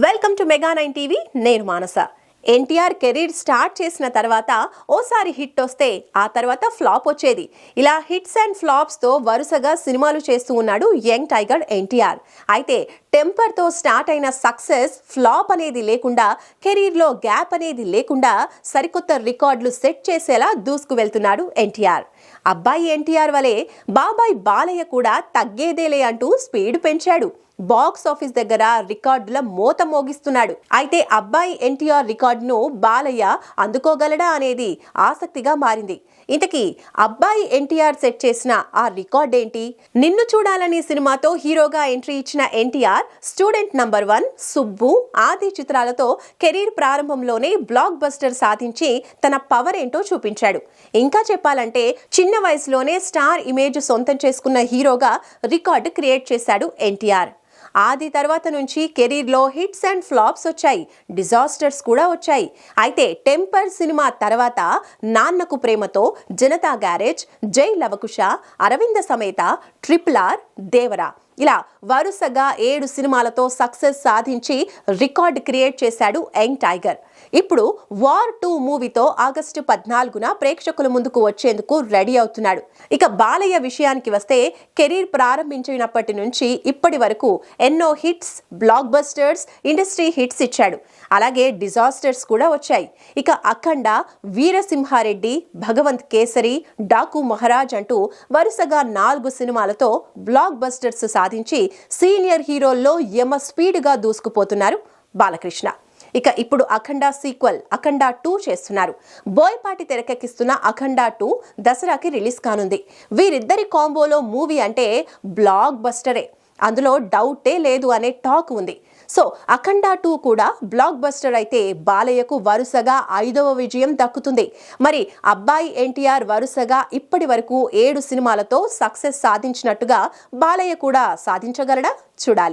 Welcome to mega nine TV. నేను Manasa. NTR career start చేసిన తర్వాత ఓసారి హిట్ వస్తే ఆ తర్వాత ఫ్లాప్ వచ్చేది. ఇలా హిట్స్ అండ్ ఫ్లాప్స్తో వరుసగా సినిమాలు చేస్తూ ఉన్నాడు యంగ్ టైగర్ ఎన్టీఆర్. అయితే టెంపర్తో స్టార్ట్ అయిన సక్సెస్ ఫ్లాప్ అనేది లేకుండా కెరీర్లో గ్యాప్ అనేది లేకుండా సరికొత్త రికార్డులు సెట్ చేసేలా దూసుకు వెళ్తున్నాడు ఎన్టీఆర్. అబ్బాయి ఎన్టీఆర్ వలె బాబాయ్ బాలయ్య కూడా తగ్గేదేలే అంటూ స్పీడ్ పెంచాడు. బాక్స్ ఆఫీస్ దగ్గర రికార్డుల మోత మోగిస్తున్నాడు. అయితే అబ్బాయి ఎన్టీఆర్ రికార్డును బాలయ్య అందుకోగలడా అనేది ఆసక్తిగా మారింది. ఇంతకీ అబ్బాయి ఎన్టీఆర్ సెట్ చేసిన ఆ రికార్డ్ ఏంటి? నిన్ను చూడాలని సినిమాతో హీరోగా ఎంట్రీ ఇచ్చిన NTR student number one Subbu Aadi చిత్రాలతో కెరీర్ ప్రారంభంలోనే బ్లాక్ బస్టర్ సాధించి తన పవర్ ఏంటో చూపించాడు. ఇంకా చెప్పాలంటే చిన్న వయసులోనే స్టార్ ఇమేజ్ సొంతం చేసుకున్న హీరోగా రికార్డు క్రియేట్ చేశాడు ఎన్టీఆర్. ఆది తర్వాత నుంచి కెరీర్లో హిట్స్ అండ్ ఫ్లాప్స్ వచ్చాయి డిజాస్టర్స్ కూడా వచ్చాయి. అయితే టెంపర్ సినిమా తర్వాత నాన్నకు ప్రేమతో జనతా గ్యారేజ్ జై లవకుశ అరవింద సమేత ట్రిపుల్ ఆర్ దేవరా. ఇలా వరుసగా ఏడు సినిమాలతో సక్సెస్ సాధించి రికార్డ్ క్రియేట్ చేశాడు యంగ్ టైగర్. ఇప్పుడు వార్ టూ మూవీతో ఆగస్టు పద్నాలుగున ప్రేక్షకుల ముందుకు వచ్చేందుకు రెడీ అవుతున్నాడు. ఇక బాలయ్య విషయానికి వస్తే కెరీర్ ప్రారంభించినప్పటి నుంచి ఇప్పటి వరకు ఎన్నో hits blockbusters industry hits ఇచ్చాడు. అలాగే డిజాస్టర్స్ కూడా వచ్చాయి. ఇక అఖండ వీరసింహారెడ్డి భగవంత్ కేసరి డాకు మహారాజ్ అంటూ వరుసగా నాలుగు సినిమాలతో బ్లాక్ బస్టర్స్ సాధించి సీనియర్ హీరోల్లో యమ స్పీడ్గా దూసుకుపోతున్నారు బాలకృష్ణ. ఇక ఇప్పుడు అఖండ సీక్వెల్ అఖండ టూ చేస్తున్నారు. బోయపాటి తెరకెక్కిస్తున్న అఖండ టూ దసరాకి రిలీజ్ కానుంది. వీరిద్దరి కాంబోలో మూవీ అంటే బ్లాక్ బస్టరే అందులో డౌటే లేదు అనే టాక్ ఉంది. సో అఖండ టూ కూడా బ్లాక్ బస్టర్ అయితే బాలయ్యకు వరుసగా ఐదవ విజయం దక్కుతుంది. మరి అబ్బాయి ఎన్టీఆర్ వరుసగా ఇప్పటి వరకు ఏడు సినిమాలతో సక్సెస్ సాధించినట్టుగా బాలయ్య కూడా సాధించగలడా? చూడాలి.